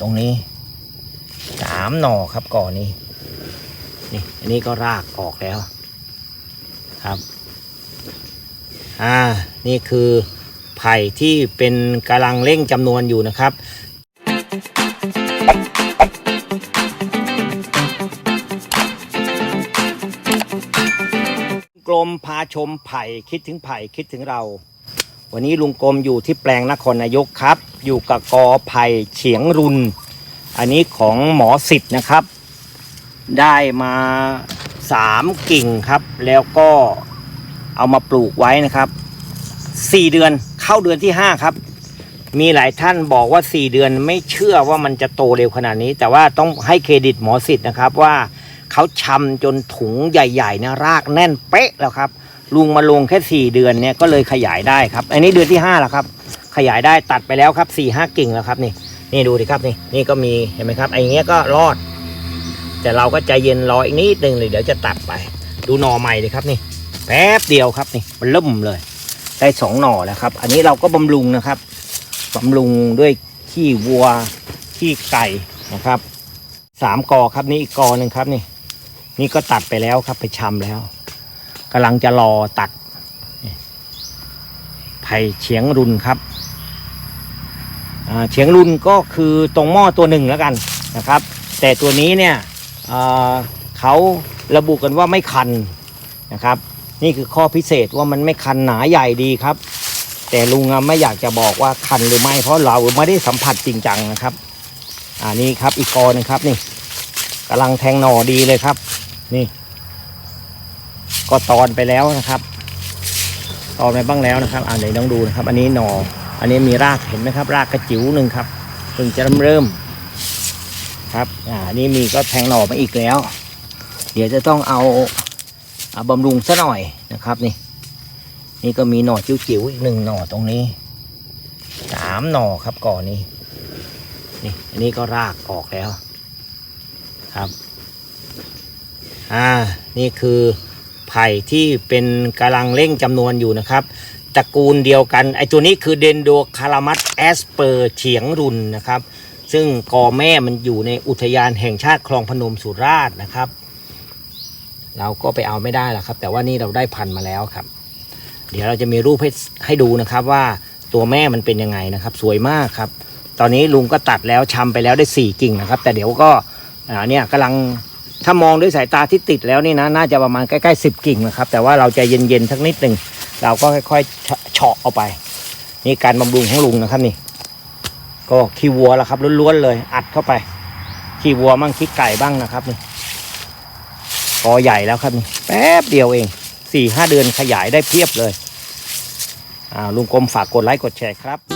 ตรงนี้สามหน่อครับก่อนนี้นี่อันนี้ก็รากออกแล้วครับอ่านี่คือไผ่ที่เป็นกำลังเร่งจำนวนอยู่นะครับกรมพาชมไผ่คิดถึงไผ่คิดถึงเรา วันนี้ลุงกรมอยู่ที่แปลงนครนายกครับ อยู่กับกอไผ่เฉียงรุน อันนี้ของหมอสิทธิ์นะครับ ได้มาสามกิ่งครับ แล้วก็เอามาปลูกไว้นะครับสี่เดือนเข้าเดือนที่ห้าครับ มีหลายท่านบอกว่าสี่เดือนไม่เชื่อว่ามันจะโตเร็วขนาดนี้ แต่ว่าต้องให้เครดิตหมอสิทธิ์นะครับว่าเขาชำจนถุงใหญ่ๆนะรากแน่นเป๊ะแล้วครับ ลุงมาลงแค่สี่เดือนเนี่ยก็เลยขยายได้ครับ อันนี้เดือนที่ห้าแล้วครับ ขยายได้ตัดไปแล้วครับสี่ห้ากิ่งแล้วครับนี่นี่ดูดิครับนี่นี่ก็มีเห็นไหมครับไอ้เงี้ยก็รอด แต่เราก็ใจเย็นรออีกนิดนึงเลยเดี๋ยวจะตัดไป ดูหน่อใหม่เลยครับนี่แป๊บเดียวครับนี่มันล่มเลย ได้สองหน่อแล้วครับ อันนี้เราก็บำรุงนะครับบำรุงด้วยขี้วัวขี้ไก่นะครับสามกอครับนี่อีกกอหนึ่งครับนี่ นี่ก็ตัดไปแล้วครับไปชำแล้วำลังจะรอตัดไผ่เฉียงรุนครับเฉียงรุนก็คือตรงหม้อตัวหนึ่งแล้วกันนะครับ แต่ตัวนี้เนี่ยเเขาระบุกันว่าไม่คันนะครับ นี่คือข้อพิเศษว่ามันไม่คันหนาใหญ่ดีครับ แต่ลุงไม่อยากจะบอกว่าคันหรือไม่เพราะเราไม่ได้สัมผัสจริงจังนะครับอ่านี่ครับอีกกอนึงครับนี่กำลังแทงหน่อดีเลยครับ นี่ ก็ตอนไปแล้วนะครับ ตอนไปบ้างแล้วนะครับ อ่าเดี๋ยวต้องดูนะครับ อันนี้หน่ออันนี้มีรากเห็นไหมครับ รากกระจิ๋วหนึ่งครับเพิ่งจะเริ่มเริ่มครับอ่านนี่มีก็แทงหน่อมาอีกแล้ว เดี๋ยวจะต้องเอาเอาบำรุงซะหน่อยนะครับนี่ นี่ก็มีหน่อจิ๋วๆอีกหนึ่งหน่อตรงนี้สามหน่อครับก่อนนี้นี่อันนี้ก็รากออกแล้วครับ อ่า นี่คือ ไผ่ที่เป็นกำลังเร่งจำนวนอยู่นะครับตระกูลเดียวกันไอตัวนี้คือเดนโดคารามัสแอสเปอร์เฉียงรุนนะครับ ซึ่งกอแม่มันอยู่ในอุทยานแห่งชาติคลองพนมสุราษฎร์นะครับ เราก็ไปเอาไม่ได้หรอกครับ แต่ว่านี่เราได้พันมาแล้วครับ เดี๋ยวเราจะมีรูปให้ให้ดูนะครับว่าตัวแม่มันเป็นยังไงนะครับ สวยมากครับ ตอนนี้ลุงก็ตัดแล้วชำไปแล้วได้สี่กิ่งนะครับ แต่เดี๋ยวก็อ่าเนี่ยกำลัง ถ้ามองด้วยสายตาที่ติดแล้วนี่นะ น่าจะประมาณใกล้ๆสิบกิ่งนะครับ แต่ว่าเราจะเย็นๆสักนิดหนึ่งเราก็ค่อยๆเฉาะเอาไป นี่การบำรุงของลุงนะครับนี่ ก็ขี้วัวแล้วครับล้วนๆเลย อัดเข้าไป ขี้วัวบ้างขี้ไก่บ้างนะครับนี่กอใหญ่แล้วครับนี่แป๊บเดียวเองสี่ห้าเดือนขยายได้เพียบเลยอ่าลุงกรมฝากกดไลค์กดแชร์ครับ